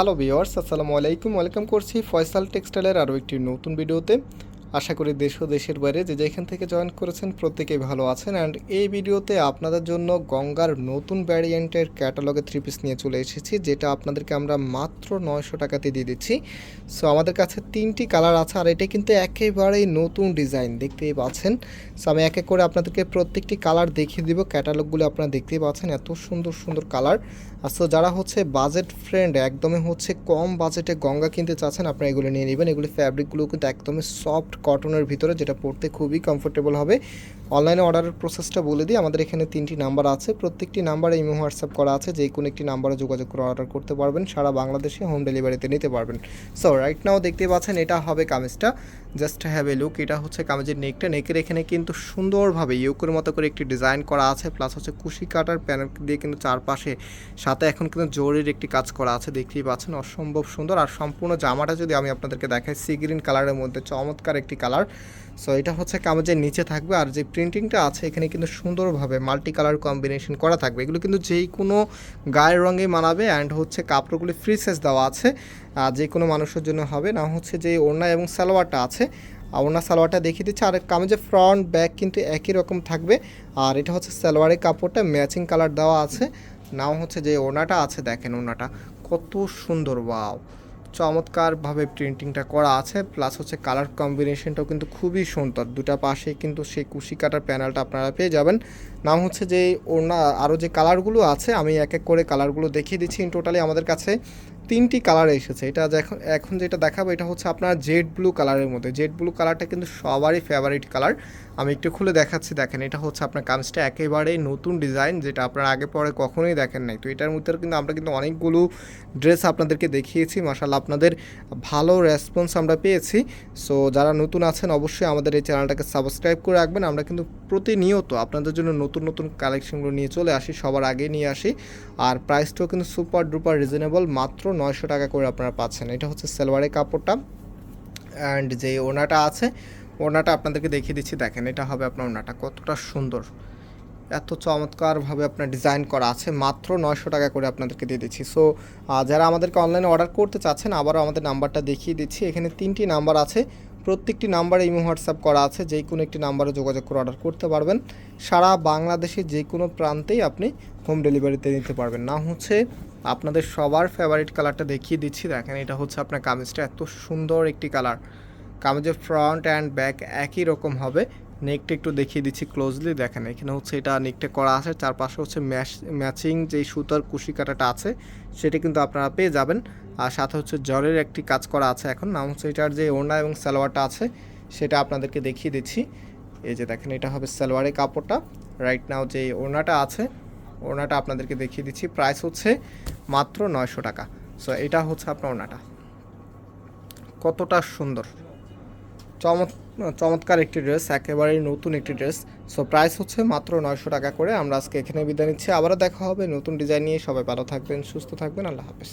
Hello viewers আসসালামু আলাইকুম। Welcome করছি ফয়সাল টেক্সটাইলের আরও একটি নতুন ভিডিওতে। আশা করি দেশ ও দেশের বাইরে যে যেখান থেকে জয়েন করেছেন প্রত্যেকেই ভালো আছেন। অ্যান্ড এই ভিডিওতে আপনাদের জন্য গঙ্গার নতুন ভ্যারিয়েন্টের ক্যাটালগে থ্রি পিস নিয়ে চলে এসেছি, যেটা আপনাদেরকে আমরা মাত্র নয়শো টাকাতে দিয়ে দিচ্ছি। সো আমাদের কাছে তিনটি কালার আছে, আর এটা কিন্তু একেবারেই নতুন ডিজাইন দেখতেই পাচ্ছেন। সো আমি এক এক করে আপনাদেরকে প্রত্যেকটি কালার দেখিয়ে দিব ক্যাটালগুলো আপনারা দেখতেই পাচ্ছেন এত সুন্দর সুন্দর কালার আর সো যারা হচ্ছে বাজেট ফ্রেন্ড একদমই হচ্ছে কম বাজেটে গঙ্গা কিনতে চাচ্ছেন, আপনারা এগুলো নিয়ে নেবেন। এগুলি ফ্যাব্রিকগুলো কিন্তু একদমই সফট কটনের ভিতরে, যেটা পড়তে খুবই কমফোর্টেবল হবে। অনলাইনে অর্ডারের প্রসেসটা বলে দিই, আমাদের এখানে তিনটি নাম্বার আছে। প্রত্যেকটি নাম্বারে ইমো হোয়াটসঅ্যাপ করা আছে, যে কোনো একটি নাম্বারে যোগাযোগ করে অর্ডার করতে পারবেন, সারা বাংলাদেশে হোম ডেলিভারিতে নিতে পারবেন। সো রাইট নাও দেখতে পাচ্ছেন, এটা হবে কামিজটা। জাস্ট হ্যাভ এ লুক এটা হচ্ছে কামিজের নেকটা নেকের এখানে কিন্তু সুন্দরভাবে ইউকের মতো করে একটি ডিজাইন করা আছে প্লাস হচ্ছে কুশি কাটার প্যানেল দিয়ে কিন্তু চারপাশে, সাথে এখন কিন্তু জরির একটি কাজ করা আছে, দেখতেই পাচ্ছেন। অসম্ভব সুন্দর। আর সম্পূর্ণ জামাটা যদি আমি আপনাদেরকে দেখাই সি গ্রিন কালারের মধ্যে, চমৎকার একটি কালার। সো এটা হচ্ছে কামিজের নিচে থাকবে আর যে প্রিন্টিংটা আছে, এখানে কিন্তু সুন্দরভাবে মাল্টি কালার কম্বিনেশন করা থাকবে। এগুলো কিন্তু যেই কোনো গায়ের রঙে মানাবে অ্যান্ড হচ্ছে কাপড়গুলি ফ্রি সাইজ দেওয়া আছে, আর যে কোনো মানুষের জন্য হবে। না হচ্ছে যে ওড়না এবং সালোয়ারটা আছে ওড়না সালোয়ারটা দেখিয়ে দিচ্ছে। আর কামিজের ফ্রন্ট ব্যাক কিন্তু একই রকম থাকবে। আর এটা হচ্ছে সালোয়ারের কাপড়টা ম্যাচিং কালার দেওয়া আছে। নাও হচ্ছে যে ওড়নাটা আছে, দেখেন ওড়নাটা। কত সুন্দর ওয়াও চমৎকারভাবে প্রিন্টিংটা করা আছে প্লাস হচ্ছে কালার কম্বিনেশনটাও কিন্তু খুবই সুন্দর। দুটা পাশে কিন্তু সেই কুশি কাটার প্যানেলটা আপনারা পেয়ে যাবেন। নাম হচ্ছে যে ওনা আরও যে কালারগুলো আছে, আমি এক এক করে কালারগুলো দেখিয়ে দিচ্ছি টোটালি আমাদের কাছে। তিনটি কালার এসেছে। এটা এখন এখন যেটা দেখাবো, এটা হচ্ছে আপনার জেড ব্লু কালারের মধ্যে। জেড ব্লু কালারটা কিন্তু সবারই ফেভারিট কালার আমি একটু খুলে দেখাচ্ছি, দেখেন। এটা হচ্ছে আপনার কামিজটা একেবারেই নতুন ডিজাইন যেটা আপনারা আগে পরে কখনোই দেখেন নাই। তো এটার মধ্যে কিন্তু আমরা কিন্তু অনেকগুলো ড্রেস আপনাদেরকে দেখিয়েছি। মাসাল্লাহ আপনাদের ভালো রেসপন্স আমরা পেয়েছি। সো যারা নতুন আছেন, অবশ্যই আমাদের এই চ্যানেলটাকে সাবস্ক্রাইব করে রাখবেন। আমরা কিন্তু প্রতিনিয়ত আপনাদের জন্য নতুন নতুন কালেকশনগুলো নিয়ে চলে আসি, সবার আগে নিয়ে আসি। আর প্রাইসটাও কিন্তু সুপার ডুপার রিজনেবল মাত্র নয়শো টাকা করে আপনারা পাচ্ছেন। এটা হচ্ছে সেলওয়ারের কাপড়টা। অ্যান্ড যে ওনাটা আছে ওনাটা আপনাদেরকে দেখিয়ে দিচ্ছি। দেখেন, এটা হবে আপনার ওনাটা কতটা সুন্দর। এত চমৎকারভাবে আপনার ডিজাইন করা আছে। মাত্র নয়শো টাকা করে আপনাদেরকে দিয়ে দিচ্ছি। সো যারা আমাদেরকে অনলাইনে অর্ডার করতে চাচ্ছেন, আবারও আমাদের নাম্বারটা দেখিয়ে দিচ্ছি। এখানে তিনটি নাম্বার আছে। প্রত্যেকটি নাম্বারে ইমো, হোয়াটসঅ্যাপ করা আছে, যে কোনো একটি নাম্বারে যোগাযোগ করে অর্ডার করতে পারবেন। সারা বাংলাদেশে যে কোনো প্রান্তেই আপনি হোম ডেলিভারিতে নিতে পারবেন। না হচ্ছে আপনাদের সবার ফেভারিট কালারটা দেখিয়ে দিচ্ছি। দেখেন, এটা হচ্ছে আপনার কামিজটা। এত সুন্দর একটি কালার কামিজের ফ্রন্ট অ্যান্ড ব্যাক একই রকম হবে। নেকটা একটু দেখিয়ে দিচ্ছি ক্লোজলি দেখেন এখানে হচ্ছে এটা নেকটা করা আছে, চারপাশে হচ্ছে ম্যাশ ম্যাচিং যেই সুতার কুশি কাটাটা আছে, সেটা কিন্তু আপনারা পেয়ে যাবেন। আর সাথে হচ্ছে জলের একটি কাজ করা আছে এখন, নাম হচ্ছে এটার যে ওড়না এবং সালোয়ারটা আছে, সেটা আপনাদেরকে দেখিয়ে দিচ্ছি। এই যে দেখেন, এটা হবে সালোয়ারের কাপড়টা। রাইট নাও যে ওড়নাটা আছে, ওড়নাটা আপনাদেরকে দেখিয়ে দিচ্ছি। প্রাইস হচ্ছে মাত্র নয়শো টাকা। সো এটা হচ্ছে আপনার ওড়নাটা। কতটা সুন্দর। চমৎ, চমৎকার একটি ড্রেস, একেবারেই নতুন একটি ড্রেস। সো প্রাইস হচ্ছে মাত্র নয়শো টাকা করে। আমরা আজকে এখানে বিদায় নিচ্ছি। আবারও দেখা হবে নতুন ডিজাইন নিয়ে। সবাই ভালো থাকবেন, সুস্থ থাকবেন। আল্লাহ হাফেজ।